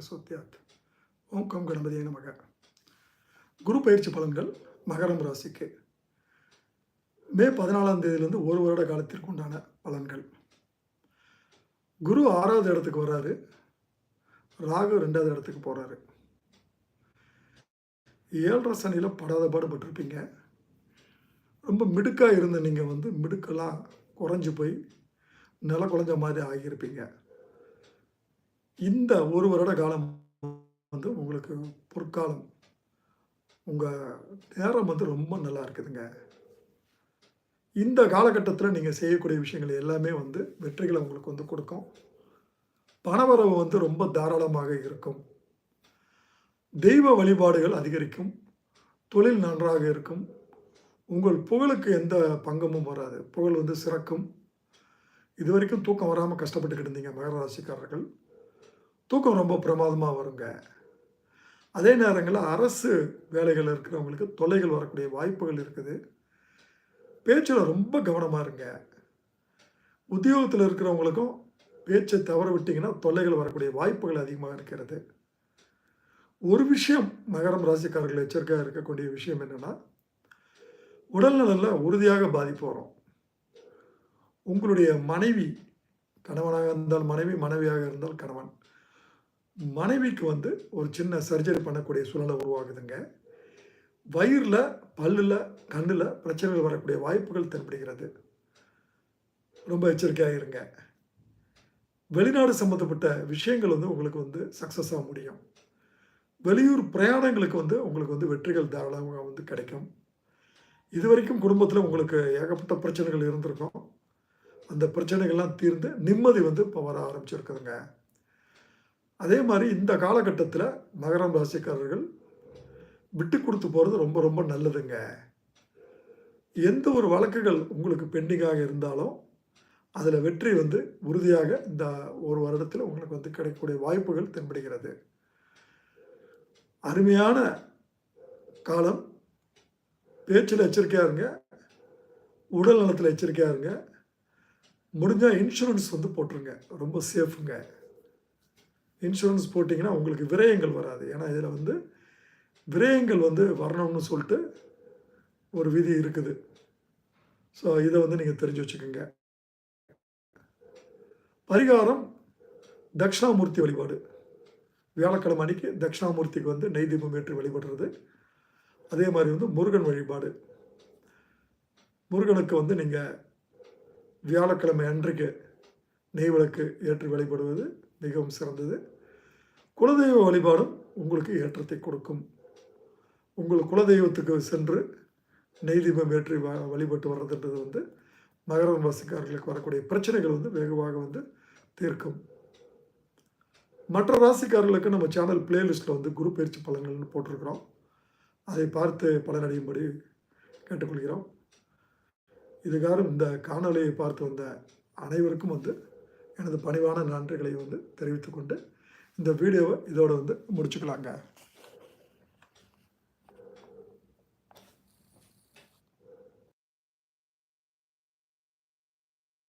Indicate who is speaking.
Speaker 1: பிரசோத்தியாத் ஓம் come கணபதியே நமக. குரு பயிற்சி பலன்கள் மகரம் ராசிக்கு. மே பதினாலாம் தேதியிலேருந்து ஒரு வருட காலத்திற்கு உண்டான பலன்கள். குரு ஆறாவது இடத்துக்கு வர்றாரு ராகு ரெண்டாவது இடத்துக்கு போகிறாரு ஏழரை சனியில் படாத பாடுபட்டிருப்பீங்க. ரொம்ப மிடுக்காக இருந்த நீங்கள் வந்து மிடுக்கெல்லாம் குறைஞ்சி போய் நில குறைஞ்ச மாதிரி ஆகியிருப்பீங்க. இந்த ஒரு வருட காலம் வந்து உங்களுக்கு பொற்காலம். உங்கள் நேரம் வந்து ரொம்ப நல்லா இருக்குதுங்க. இந்த காலகட்டத்தில் நீங்கள் செய்யக்கூடிய விஷயங்கள் எல்லாமே வந்து வெற்றிகளை உங்களுக்கு வந்து கொடுக்கும். பணவரவு வந்து ரொம்ப தாராளமாக இருக்கும். தெய்வ வழிபாடுகள் அதிகரிக்கும். தொழில் நன்றாக இருக்கும். உங்கள் புகழுக்கு எந்த பங்கமும் வராது. புகழ் வந்து சிறக்கும். இது வரைக்கும் தூக்கம் வராமல் கஷ்டப்பட்டுக்கிட்டு இருந்தீங்க மகர ராசிக்காரர்கள். தூக்கம் ரொம்ப பிரமாதமாக வருங்க. அதே நேரங்களில் அரசு வேலைகள் இருக்கிறவங்களுக்கு தொல்லைகள் வரக்கூடிய வாய்ப்புகள் இருக்குது. பேச்சில் ரொம்ப கவனமாக இருங்க. உத்தியோகத்தில் இருக்கிறவங்களுக்கும் பேச்சை தவற விட்டிங்கன்னா தொல்லைகள் வரக்கூடிய வாய்ப்புகள் அதிகமாக இருக்கிறது. ஒரு விஷயம் மகரம் ராசிக்காரர்கள் எச்சரிக்கையாக இருக்கக்கூடிய விஷயம் என்னென்னா உடல்நலில் உறுதியாக பாதிப்பு வரும். உங்களுடைய மனைவி கணவனாக இருந்தால் மனைவி மனைவியாக இருந்தால் கணவன். மனைவிக்கு வந்து ஒரு சின்ன சர்ஜரி பண்ணக்கூடிய சூழ்நிலை உருவாகுதுங்க. வயிறில் பல்லில் கண்ணில் பிரச்சனைகள் வரக்கூடிய வாய்ப்புகள் தென்படுகிறது. ரொம்ப எச்சரிக்கையாக இருங்க வெளிநாடு சம்மந்தப்பட்ட விஷயங்கள் வந்து உங்களுக்கு வந்து சக்ஸஸ் ஆக முடியும். வெளியூர் பிரயாணங்களுக்கு வந்து உங்களுக்கு வந்து வெற்றிகள் தாராளமாக வந்து கிடைக்கும். இது வரைக்கும் குடும்பத்தில் உங்களுக்கு ஏகப்பட்ட பிரச்சனைகள் இருந்திருக்கும். அந்த பிரச்சனைகள்லாம் தீர்ந்து நிம்மதி வந்து இப்போ வர ஆரம்பிச்சிருக்குதுங்க. அதே மாதிரி இந்த காலகட்டத்தில் மகரம் ராசிக்காரர்கள் விட்டு கொடுத்து போகிறது ரொம்ப ரொம்ப நல்லதுங்க. எந்த ஒரு வழக்குகள் உங்களுக்கு பெண்டிங்காக இருந்தாலும் அதில் வெற்றி வந்து உறுதியாக இந்த ஒரு வருடத்தில் உங்களுக்கு வந்து கிடைக்கக்கூடிய வாய்ப்புகள் தென்படுகிறது. அருமையான காலம். பேச்சில் எச்சரிக்கையாக இருங்க. உடல் நலத்தில் எச்சரிக்கையாக இருங்க. முடிஞ்சால் இன்சூரன்ஸ் வந்து போட்டுருங்க. ரொம்ப சேஃபுங்க இன்சூரன்ஸ் போட்டிங்கன்னா உங்களுக்கு விரயங்கள் வராது. ஏன்னா இதில் வந்து விரயங்கள் வந்து வரணும்னு சொல்லிட்டு ஒரு விதி இருக்குது. ஸோ இதை வந்து நீங்கள் தெரிஞ்சு வச்சுக்கோங்க. பரிகாரம் தட்சிணாமூர்த்தி வழிபாடு. வியாழக்கிழமை அன்னைக்கு தட்சிணாமூர்த்திக்கு வந்து நெய் தீபம் ஏற்றி வழிபடுறது. அதே மாதிரி வந்து முருகன் வழிபாடு. முருகனுக்கு வந்து நீங்கள் வியாழக்கிழமை அன்றைக்கு நெய் விளக்கு ஏற்றி வழிபடுவது. மிகவும் சிறந்தது. குலதெய்வ வழிபாடும் உங்களுக்கு ஏற்றத்தை கொடுக்கும். உங்கள் குலதெய்வத்துக்கு சென்று நெய் தீபம் ஏற்றி வ வழிபட்டு வர்றதுன்றது வந்து மகர ராசிக்காரர்களுக்கு வரக்கூடிய பிரச்சனைகள் வந்து வெகுவாக வந்து தீர்க்கும். மற்ற ராசிக்காரர்களுக்கு நம்ம சேனல் பிளேலிஸ்ட்டில் வந்து குரு பயிற்சி பலன்கள்னு போட்டிருக்கிறோம். அதை பார்த்து பலனடையும்படி கேட்டுக்கொள்கிறோம். இதுக்காக இந்த காணொலியை பார்த்து வந்த அனைவருக்கும் வந்து எனது பணிவான நன்றிகளை வந்து தெரிவித்துக்கொண்டு இந்த வீடியோவை இதோடு வந்து முடிச்சுக்கலாங்க.